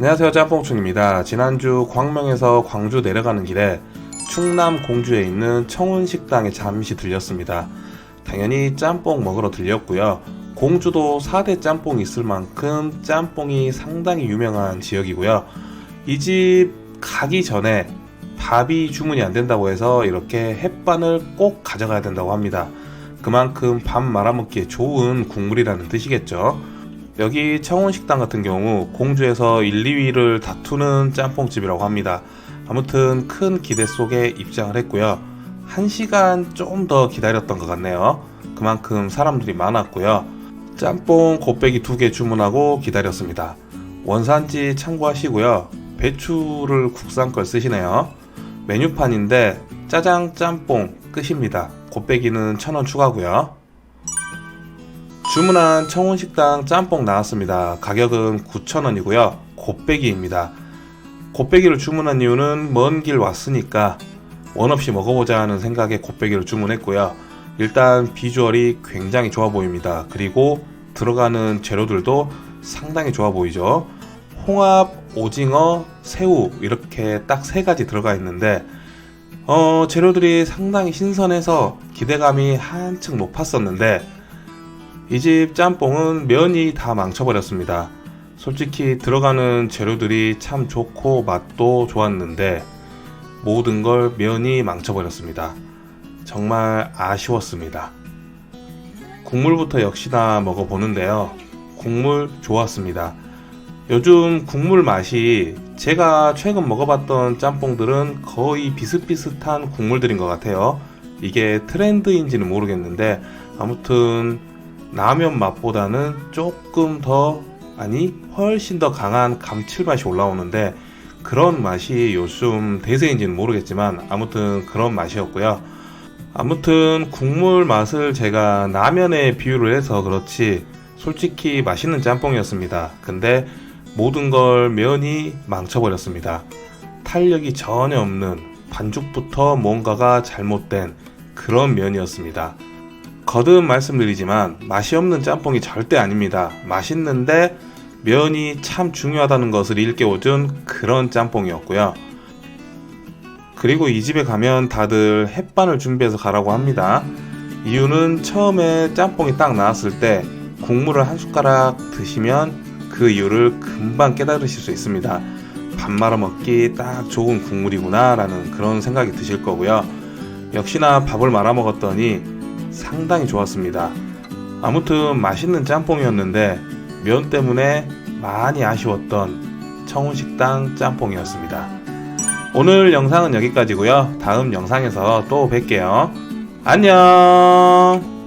안녕하세요 짬뽕충입니다. 지난주 광명에서 광주 내려가는 길에 충남 공주에 있는 청운식당에 잠시 들렸습니다. 당연히 짬뽕 먹으러 들렸고요. 공주도 4대 짬뽕이 있을 만큼 짬뽕이 상당히 유명한 지역이고요. 이 집 가기 전에 밥이 주문이 안 된다고 해서 이렇게 햇반을 꼭 가져가야 된다고 합니다. 그만큼 밥 말아먹기에 좋은 국물이라는 뜻이겠죠. 여기 청운식당 같은 경우 공주에서 1, 2위를 다투는 짬뽕집이라고 합니다. 아무튼 큰 기대 속에 입장을 했고요. 1시간 좀 더 기다렸던 것 같네요. 그만큼 사람들이 많았고요. 짬뽕 곱빼기 두개 주문하고 기다렸습니다. 원산지 참고하시고요. 배추를 국산 걸 쓰시네요. 메뉴판인데 짜장 짬뽕 끝입니다. 곱빼기는 1,000원 추가고요. 주문한 청운식당 짬뽕 나왔습니다. 가격은 9,000원이고요. 곱빼기입니다. 곱빼기를 주문한 이유는 먼 길 왔으니까 원 없이 먹어보자 하는 생각에 곱빼기를 주문했고요. 일단 비주얼이 굉장히 좋아 보입니다. 그리고 들어가는 재료들도 상당히 좋아 보이죠. 홍합, 오징어, 새우 이렇게 딱 세 가지 들어가 있는데 어, 재료들이 상당히 신선해서 기대감이 한층 높았었는데 이 집 짬뽕은 면이 다 망쳐버렸습니다. 솔직히 들어가는 재료들이 참 좋고 맛도 좋았는데 모든 걸 면이 망쳐버렸습니다. 정말 아쉬웠습니다. 국물부터 역시나 먹어보는데요. 국물 좋았습니다. 요즘 국물 맛이 제가 최근 먹어봤던 짬뽕들은 거의 비슷비슷한 국물들인 것 같아요. 이게 트렌드인지는 모르겠는데 아무튼 라면 맛보다는 조금 더 아니 훨씬 더 강한 감칠맛이 올라오는데 그런 맛이 요즘 대세인지는 모르겠지만 아무튼 그런 맛이었고요. 아무튼 국물 맛을 제가 라면에 비유를 해서 그렇지 솔직히 맛있는 짬뽕이었습니다. 근데 모든 걸 면이 망쳐버렸습니다. 탄력이 전혀 없는 반죽부터 뭔가가 잘못된 그런 면이었습니다. 거듭 말씀드리지만 맛이 없는 짬뽕이 절대 아닙니다. 맛있는데 면이 참 중요하다는 것을 일깨워준 그런 짬뽕이었고요. 그리고 이 집에 가면 다들 햇반을 준비해서 가라고 합니다. 이유는 처음에 짬뽕이 딱 나왔을 때 국물을 한 숟가락 드시면 그 이유를 금방 깨달으실 수 있습니다. 밥 말아 먹기 딱 좋은 국물이구나 라는 그런 생각이 드실 거고요. 역시나 밥을 말아 먹었더니 상당히 좋았습니다. 아무튼 맛있는 짬뽕이었는데 면 때문에 많이 아쉬웠던 청운식당 짬뽕이었습니다. 오늘 영상은 여기까지고요. 다음 영상에서 또 뵐게요. 안녕!